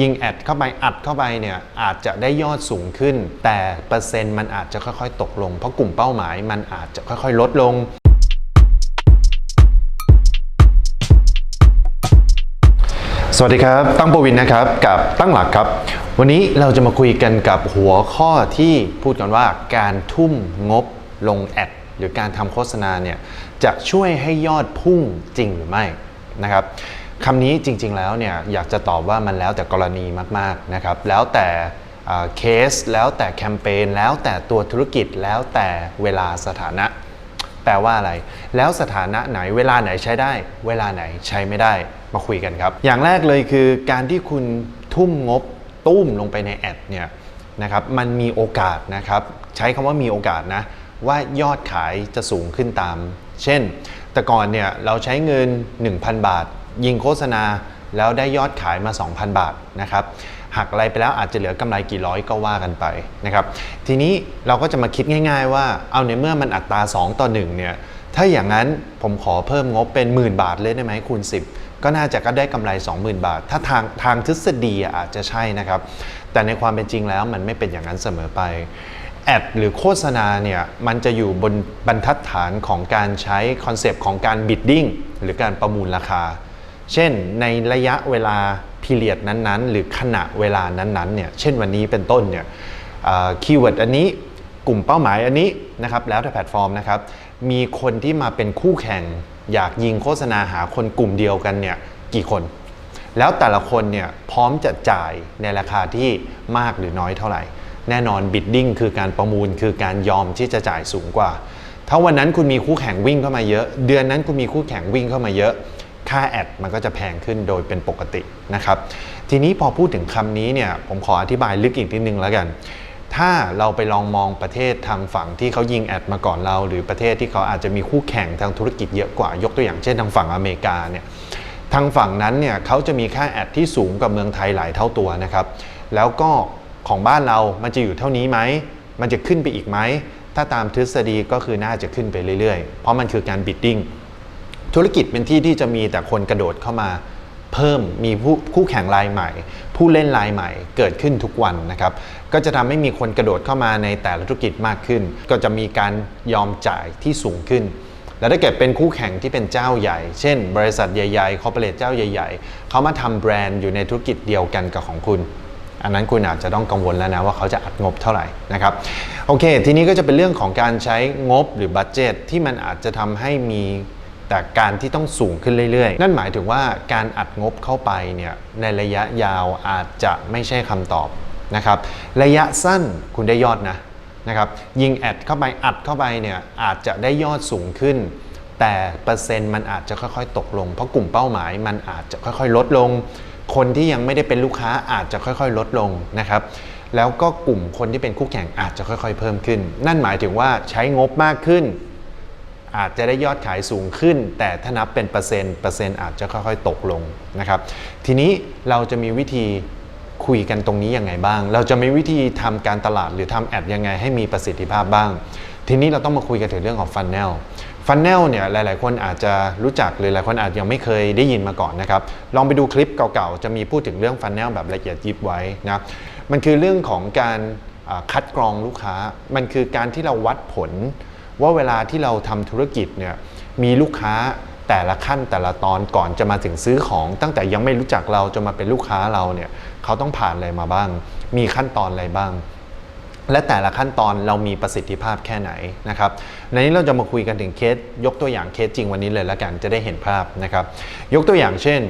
ยิงแอดเข้าไปอัดเข้าไปเนี่ยอาจจะได้ยอดสูงขึ้น แต่เปอร์เซ็นต์มันอาจจะค่อยๆ ตกลง เพราะกลุ่มเป้าหมายมันอาจจะค่อยๆ ลดลง สวัสดีครับ ตั้งปวินนะครับกับตั้งหลักครับ วันนี้เราจะมาคุยกันกับหัวข้อที่พูดกันว่าการทุ่มงบลงแอดหรือการทำโฆษณาเนี่ยจะช่วยให้ยอดพุ่งจริงหรือไม่นะครับ คำนี้จริง ๆ แล้วเนี่ยอยากจะตอบว่ามันแล้วแต่กรณีมากๆนะครับ แล้วแต่เคส แล้วแต่แคมเปญแล้วแต่ตัวธุรกิจแล้วแต่เวลาสถานะ แปลว่าอะไร แล้วสถานะไหนเวลาไหนใช้ได้ เวลาไหนใช้ไม่ได้มาคุยกันครับ อย่างแรกเลยคือการที่คุณทุ่มงบตุ้มลงไปในแอดเนี่ยนะครับมันมีโอกาสนะครับใช้คำว่ามีโอกาสนะว่ายอดขายจะสูงขึ้นตาม เช่น แต่ก่อนเนี่ยเราใช้เงิน 1,000 บาท ยิงโฆษณาแล้วได้ยอดขายมา 2,000 บาทนะครับหักอะไรไปแล้วอาจจะเหลือกำไรกี่ร้อยก็ว่ากันไปนะครับทีนี้เราก็จะมาคิดง่าย ๆ ว่าเอาในเมื่อมันอัตรา 2 ต่อ 1 เนี่ยถ้าอย่างนั้นผมขอเพิ่มงบเป็นหมื่นบาทเลยได้ไหมคูณ 10 ก็น่าจะก็ได้กำไร 20,000 บาท ถ้าทางทางทฤษฎีอาจจะใช่นะครับ แต่ในความเป็นจริงแล้วมันไม่เป็นอย่างนั้นเสมอไปแอดหรือโฆษณาเนี่ยมันจะอยู่บนบรรทัดฐานของการใช้คอนเซปต์ของการบิดดิ้งหรือการประมูลราคา เช่นในระยะเวลาพีเรียดนั้นๆ หรือขณะเวลานั้นๆเนี่ยเช่นวันนี้เป็นต้นเนี่ยคีย์เวิร์ดอันนี้กลุ่มเป้าหมายอันนี้นะครับแล้วแต่แพลตฟอร์มนะครับมีคนที่มาเป็นคู่แข่ง อยากยิงโฆษณาหาคนกลุ่มเดียวกันเนี่ยกี่คน แล้วแต่ละคนเนี่ยพร้อมจะจ่ายในราคาที่มากหรือน้อยเท่าไหร่ แน่นอนบิดดิ้งคือการประมูลคือการยอมที่จะจ่ายสูงกว่า ถ้าวันนั้นคุณมีคู่แข่งวิ่งเข้ามาเยอะ เดือนนั้นคุณมีคู่แข่งวิ่งเข้ามาเยอะ ค่าแอดมันก็จะแพงขึ้นโดยเป็นปกตินะครับ ทีนี้พอพูดถึงคำนี้เนี่ยผมขออธิบายลึกอีกนิดนึงแล้วกัน ถ้าเราไปลองมองประเทศทางฝั่งที่เขายิงแอดมาก่อนเรา หรือประเทศที่เขาอาจจะมีคู่แข่งทางธุรกิจเยอะกว่ายกตัวอย่างเช่นทางฝั่งอเมริกาเนี่ยทางฝั่งนั้นเนี่ยเขาจะมีค่าแอดที่สูงกว่าเมืองไทยหลายเท่าตัวนะครับ แล้วก็ของบ้านเรามันจะอยู่เท่านี้ไหม มันจะขึ้นไปอีกไหม ถ้าตามทฤษฎีก็คือน่าจะขึ้นไปเรื่อยๆ เพราะมันคือการบิดดิ้ง ธุรกิจเป็นที่ที่จะมีแต่คนกระโดดเข้ามาเพิ่มมีผู้คู่แข่งรายใหม่ ผู้เล่นรายใหม่เกิดขึ้นทุกวันนะครับ ก็จะทำให้มีคนกระโดดเข้ามาในแต่ละธุรกิจมากขึ้น ก็จะมีการยอมจ่ายที่สูงขึ้น แล้วถ้าเกิดเป็นคู่แข่งที่เป็นเจ้าใหญ่ เช่น บริษัทใหญ่ๆคอร์เปอเรทเจ้าใหญ่ ๆเขามาทำแบรนด์อยู่ในธุรกิจเดียวกันกับของคุณ อันนั้นคุณอาจจะต้องกังวลแล้วนะว่าเขาจะอัดงบเท่าไหร่นะครับโอเค ทีนี้ก็จะเป็นเรื่องของการใช้งบหรือบัตเจตที่มันอาจจะทำให้มี แต่การที่ต้องสูงขึ้นเรื่อยๆ นั่นหมายถึงว่าการอัดงบเข้าไปเนี่ยในระยะยาวอาจจะไม่ใช่คำตอบนะครับ ระยะสั้นคุณได้ยอดนะนะครับ ยิงแอดเข้าไปอัดเข้าไปเนี่ยอาจจะได้ยอดสูงขึ้น แต่เปอร์เซ็นต์มันอาจจะค่อยๆ ตกลง เพราะกลุ่มเป้าหมายมันอาจจะค่อยๆ ลดลง คนที่ยังไม่ได้เป็นลูกค้าอาจจะค่อยๆ ลดลงนะครับแล้วก็กลุ่มคนที่เป็นคู่แข่งอาจจะค่อยๆ เพิ่มขึ้น นั่นหมายถึงว่าใช้งบมากขึ้น อาจจะได้ยอดขายสูงขึ้น แต่ถ้านับเป็นเปอร์เซ็นต์เปอร์เซ็นต์อาจจะค่อยๆ ตกลงนะครับ ทีนี้เราจะมีวิธีคุยกันตรงนี้ยังไงบ้าง เราจะมีวิธีทำการตลาดหรือทำแอดยังไงให้มีประสิทธิภาพบ้าง ทีนี้เราต้องมาคุยกันถึงเรื่องของฟันแนลฟันแนลเนี่ยหลาย ๆ คนอาจจะรู้จักหรือหลายคนอาจยังไม่เคยได้ยินมาก่อนนะครับ ลองไปดูคลิปเก่าๆ จะมีพูดถึงเรื่องฟันแนลแบบละเอียดยิบไว้นะมันคือเรื่องของการคัดกรองลูกค้า มันคือการที่เราวัดผล ว่าเวลาที่เราทำธุรกิจเนี่ยมีลูกค้าแต่ละขั้นแต่ละตอนก่อนจะมาถึงซื้อของ ตั้งแต่ยังไม่รู้จักเราจะมาเป็นลูกค้าเราเนี่ยเขาต้องผ่านอะไรมาบ้าง มีขั้นตอนอะไรบ้าง และแต่ละขั้นตอนเรามีประสิทธิภาพแค่ไหนนะครับในนี้เราจะมาคุยกันถึงเคส ยกตัวอย่างเคสจริงวันนี้เลยแล้วกันจะได้เห็นภาพนะครับยกตัวอย่างเช่น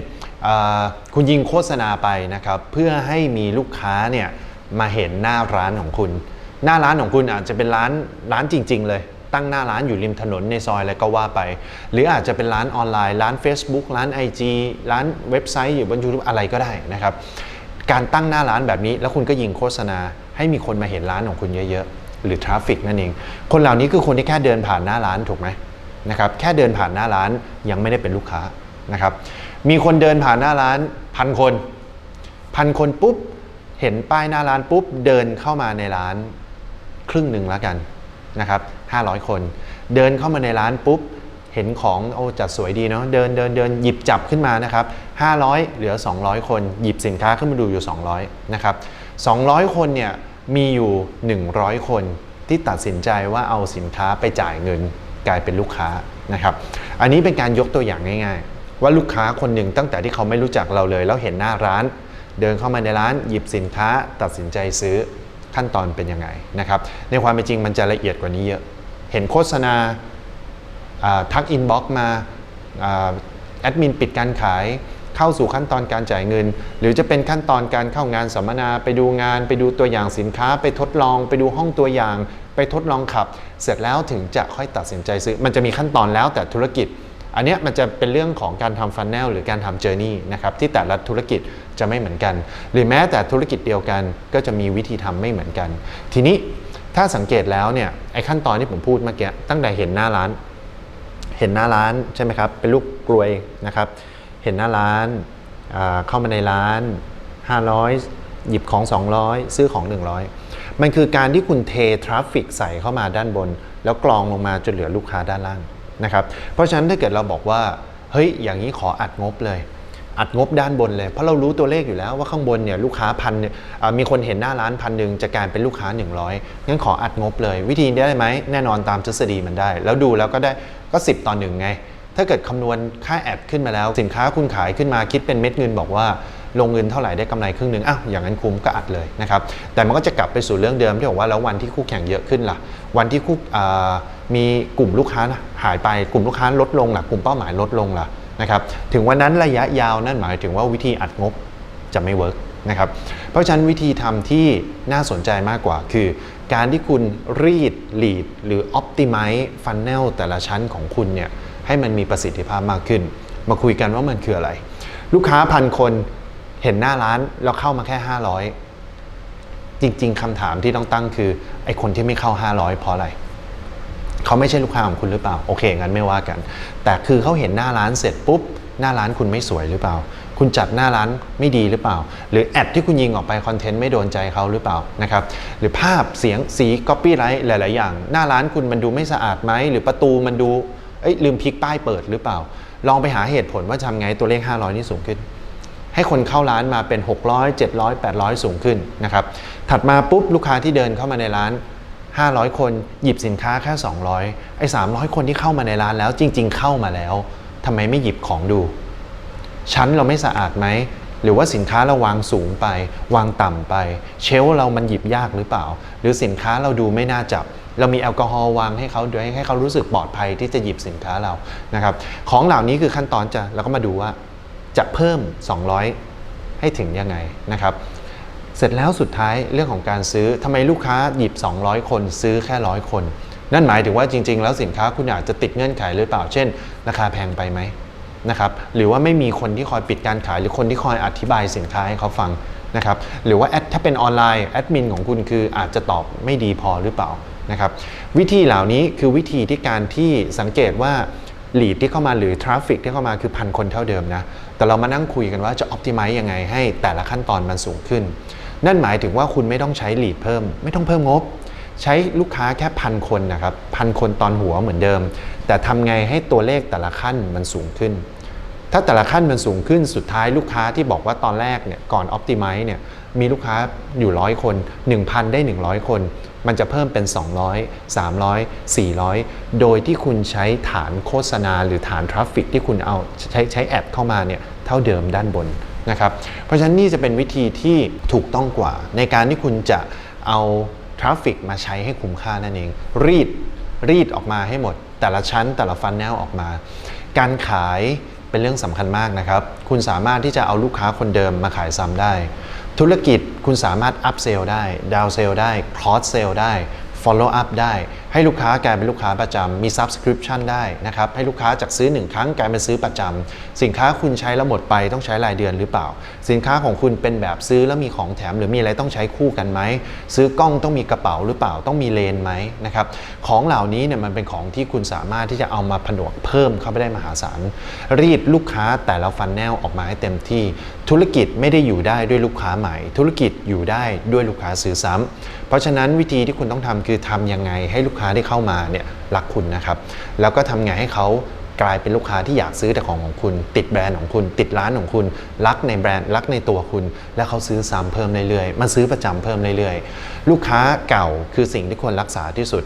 คุณยิงโฆษณาไปนะครับเพื่อให้มีลูกค้าเนี่ยมาเห็นหน้าร้านของคุณ หน้าร้านของคุณอาจจะเป็นร้านร้านจริง ๆ เลย ตั้งหน้าร้านอยู่ริมถนนในซอยอะไรก็ว่าไป หรืออาจจะเป็นร้านออนไลน์ ร้าน Facebook ร้าน IG ร้านเว็บไซต์อยู่บน YouTube อะไรก็ได้นะครับการตั้งหน้าร้านแบบนี้แล้วคุณก็ยิงโฆษณา ให้มีคนมาเห็นร้านของคุณเยอะๆ หรือทราฟฟิกนั่นเอง คนเหล่านี้คือคนที่แค่เดินผ่านหน้าร้านถูกไหมนะครับแค่เดินผ่านหน้าร้านยังไม่ได้เป็นลูกค้านะครับมีคนเดินผ่านหน้าร้านพันคนพันคนปุ๊บเห็นป้ายหน้าร้านปุ๊บเดินเข้ามาในร้านครึ่งหนึ่งแล้วกัน นะครับ500 คน เดินเข้ามาในร้านปุ๊บเห็นของโอ้จัดสวยดีเนาะเดินเดินเดินหยิบจับขึ้นมานะครับ500 เหลือ 200 คน หยิบสินค้าขึ้นมาดูอยู่ 200นะครับ200 คนเนี่ยมีอยู่ 100 คนที่ตัดสินใจว่าเอาสินค้าไปจ่ายเงินกลายเป็นลูกค้านะครับอันนี้เป็นการยกตัวอย่างง่าย ๆ ว่าลูกค้าคนหนึ่งตั้งแต่ที่เขาไม่รู้จักเราเลย แล้วเห็นหน้าร้าน เดินเข้ามาในร้านหยิบสินค้าตัดสินใจซื้อ ขั้นตอนเป็นยังไงนะครับ ในความเป็นจริงมันจะละเอียดกว่านี้เยอะ เห็นโฆษณาทักอินบ็อกมาแอดมินปิดการขายเข้าสู่ขั้นตอนการจ่ายเงิน หรือจะเป็นขั้นตอนการเข้างานสัมมนาไปดูงาน ไปดูตัวอย่างสินค้า ไปทดลอง ไปดูห้องตัวอย่าง ไปทดลองขับ เสร็จแล้วถึงจะค่อยตัดสินใจซื้อ มันจะมีขั้นตอนแล้วแต่ธุรกิจ อันนี้มันจะเป็นเรื่องของการทำฟันแนลหรือการทำเจอร์นี่นะครับที่แต่ละธุรกิจจะไม่เหมือนกัน หรือแม้แต่ธุรกิจเดียวกันก็จะมีวิธีทำไม่เหมือนกัน ทีนี้ถ้าสังเกตแล้วเนี่ยไอ้ขั้นตอนที่ผมพูดเมื่อกี้ตั้งแต่เห็นหน้าร้าน เห็นหน้าร้านใช่ไหมครับเป็นลูกกลวยนะครับ เห็นหน้าร้านอ่าเข้ามาในร้าน 500 หยิบของ 200 ซื้อของ 100 มันคือการที่คุณเททราฟฟิกใส่เข้ามาด้านบน แล้วกรองลงมาจนเหลือลูกค้าด้านล่าง นะครับเพราะฉะนั้นถ้าเกิดเราบอกว่าเฮ้ยอย่างนี้ขออัดงบเลย อัดงบด้านบนเลย เพราะเรารู้ตัวเลขอยู่แล้วว่าข้างบนเนี่ยลูกค้าพันเนี่ยมีคนเห็นหน้าร้านพันหนึ่งจะกลายเป็นลูกค้า 100งั้นขออัดงบเลย วิธีนี้ได้ไหมแน่นอนตามทฤษฎีมันได้ แล้วดูแล้วก็ได้ก็ 10 ต่อหนึ่งไง ถ้าเกิดคำนวณค่าแอดขึ้นมาแล้ว สินค้าคุณขายขึ้นมาคิดเป็นเม็ดเงินบอกว่าลงเงินเท่าไหร่ได้กำไรครึ่งหนึ่งอ้าวอย่างนั้นคุ้มก็อัดเลยนะครับ แต่มันก็จะกลับไปสู่เรื่องเดิมที่บอกว่าแล้ววันที่คู่แข่งเยอะขึ้นล่ะ วันที่คู่ มีกลุ่มลูกค้าหายไปกลุ่มลูกค้าลดลงล่ะกลุ่มเป้าหมายลดลงล่ะนะครับถึงวันนั้นระยะยาวนั่นหมายถึงว่าวิธีอัดงบจะไม่เวิร์กนะครับเพราะฉะนั้นวิธีทำที่น่าสนใจมากกว่า คือ การที่คุณรีด lead หรือ optimize funnel แต่ละชั้นของคุณเนี่ยให้มันมีประสิทธิภาพมากขึ้น มาคุยกันว่ามันคืออะไร ลูกค้าพันคนเห็นหน้าร้านแล้วเข้ามาแค่ 500 จริง ๆคำถามที่ต้องตั้งคือไอ้คนที่ไม่เข้า 500 เพราะอะไร เขาไม่ใช่ลูกค้าของคุณหรือเปล่า โอเคงั้นไม่ว่ากัน แต่คือเขาเห็นหน้าร้านเสร็จปุ๊บ หน้าร้านคุณไม่สวยหรือเปล่า คุณจัดหน้าร้านไม่ดีหรือเปล่า หรือแอดที่คุณยิงออกไปคอนเทนต์ไม่โดนใจเขาหรือเปล่านะครับหรือภาพเสียงสีก๊อปปี้ไรหลาย ๆ อย่าง หน้าร้านคุณมันดูไม่สะอาดไหมหรือประตูมันดูเอ้ยลืมพลิกป้ายเปิดหรือเปล่า ลองไปหาเหตุผลว่าทำไงตัวเลข 500 นี่สูงขึ้น ให้คนเข้าร้านมาเป็น 600 700 800 สูงขึ้นนะครับถัดมาปุ๊บลูกค้าที่เดินเข้ามาในร้าน 500 คนหยิบสินค้าแค่ 200 ไอ้ 300 คนที่เข้ามาในร้านแล้ว จริง ๆ เข้ามาแล้วทำไมไม่หยิบของดู ชั้นเราไม่สะอาดไหม หรือว่าสินค้าเราวางสูงไป วางต่ำไป เชลเรามันหยิบยากหรือเปล่า หรือสินค้าเราดูไม่น่าจับ เรามีแอลกอฮอล์วางให้เขาด้วยให้เขารู้สึกปลอดภัยที่จะหยิบสินค้าเรานะครับของเหล่านี้คือขั้นตอนจะเราก็มาดูว่าจะเพิ่ม 200 ให้ถึงยังไงนะครับ เสร็จแล้วสุดท้ายเรื่องของการซื้อทำไมลูกค้าหยิบ 200 คนซื้อแค่ร้อยคน นั่นหมายถึงว่าจริง ๆ แล้วสินค้าคุณอาจจะติดเงื่อนไขหรือเปล่า เช่น ราคาแพงไปไหมนะครับหรือว่าไม่มีคนที่คอยปิดการขาย หรือคนที่คอยอธิบายสินค้าให้เขาฟังนะครับหรือว่าแอดถ้าเป็นออนไลน์แอดมินของคุณคืออาจจะตอบไม่ดีพอหรือเปล่านะครับวิธีเหล่านี้คือวิธีที่การที่สังเกตว่าลีดที่เข้ามาหรือทราฟฟิกที่เข้ามาคือพันคนเท่าเดิมนะแต่เรามานั่งคุยกันว่าจะ o p t i m i z e ยังไงให้แต่ละขั้นตอนมันสูงขึ้น นั่นหมายถึงว่าคุณไม่ต้องใช้ลีดเพิ่ม ไม่ต้องเพิ่มงบ ใช้ลูกค้าแค่พันคนนะครับพันคนตอนหัวเหมือนเดิม แต่ทำไงให้ตัวเลขแต่ละขั้นมันสูงขึ้น ถ้าแต่ละขั้นมันสูงขึ้นสุดท้ายลูกค้าที่บอกว่าตอนแรกเนี่ยก่อน Optimize เนี่ยมีลูกค้าอยู่ร้อยคน 1,000 ได้ 100 คน มันจะเพิ่มเป็น 200 300 400 โดยที่คุณใช้ฐานโฆษณาหรือฐานทราฟฟิกที่คุณเอาใช้ใช้แอดเข้ามาเนี่ยเท่าเดิมด้านบน นะครับเพราะฉะนั้นนี่จะเป็นวิธีที่ถูกต้องกว่า ในการที่คุณจะเอาทราฟฟิกมาใช้ให้คุ้มค่านั่นเอง รีดรีดออกมาให้หมด แต่ละชั้นแต่ละฟันแนลออกมา การขายเป็นเรื่องสำคัญมากนะครับ คุณสามารถที่จะเอาลูกค้าคนเดิมมาขายซ้ำได้ ธุรกิจคุณสามารถอัพเซลได้ดาวเซลได้คลอสเซลได้ follow up ได้ ให้ลูกค้ากลายเป็นลูกค้าประจำมี subscription ได้นะครับ ให้ลูกค้าจากซื้อ 1 ครั้งกลายเป็นซื้อประจำสินค้าคุณใช้แล้วหมดไปต้องใช้รายเดือนหรือเปล่า สินค้าของคุณเป็นแบบซื้อแล้วมีของแถม หรือมีอะไรต้องใช้คู่กันไหม ซื้อกล้องต้องมีกระเป๋าหรือเปล่าต้องมีเลนไหมนะครับของเหล่านี้เนี่ยมันเป็นของที่คุณสามารถที่จะเอามาผนวกเพิ่มเข้าไปได้มหาศาลรีดลูกค้าแต่ละฟันแนลออกมาให้เต็มที่ธุรกิจไม่ได้อยู่ได้ด้วยลูกค้าใหม่ ธุรกิจอยู่ได้ด้วยลูกค้าซื้อซ้ำเพราะฉะนั้นวิธีที่คุณต้องทำคือทำยังไงให้ลูกค้าค้าที่เข้ามาเนี่ยรักคุณนะครับ แล้วก็ทำไงให้เขากลายเป็นลูกค้าที่อยากซื้อแต่ของของคุณ ติดแบรนด์ของคุณ ติดร้านของคุณ รักในแบรนด์รักในตัวคุณ และเขาซื้อซ้ำเพิ่มเรื่อยๆมาซื้อประจำเพิ่มเรื่อยๆ ลูกค้าเก่าคือสิ่งที่ควรรักษาที่สุด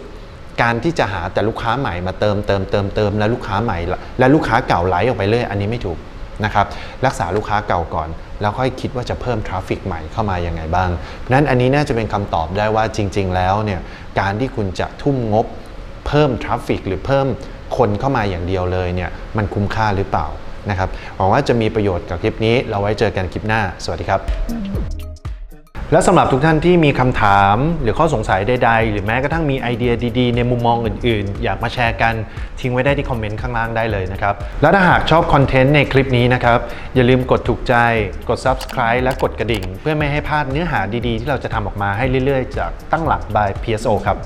การที่จะหาแต่ลูกค้าใหม่มาเติมเติมเติมเติมแล้วลูกค้าใหม่ และลูกค้าเก่าไหลออกไปเรื่อยอันนี้ไม่ถูกนะครับรักษาลูกค้าเก่าก่อน แล้วค่อยคิดว่าจะเพิ่มทราฟฟิกใหม่เข้ามาอย่างไงบ้างนั้นอันนี้น่าจะเป็นคำตอบได้ว่าจริง ๆ แล้วเนี่ยการที่คุณจะทุ่มงบเพิ่มทราฟฟิกหรือเพิ่มคนเข้ามาอย่างเดียวเลยเนี่ยมันคุ้มค่าหรือเปล่านะครับหวังว่าจะมีประโยชน์กับคลิปนี้เราไว้เจอกันคลิปหน้า สวัสดีครับ และสำหรับทุกท่านที่มีคำถามหรือข้อสงสัยใดๆ หรือแม้กระทั่งมีไอเดียดีๆ ในมุมมองอื่นๆ อยากมาแชร์กันทิ้งไว้ได้ที่คอมเมนต์ข้างล่างได้เลยนะครับ และถ้าหากชอบคอนเทนต์ในคลิปนี้นะครับ อย่าลืมกดถูกใจ กด subscribe และกดกระดิ่ง เพื่อไม่ให้พลาดเนื้อหาดีๆ ที่เราจะทำออกมาให้เรื่อยๆ จากตั้งหลัก by PSO ครับ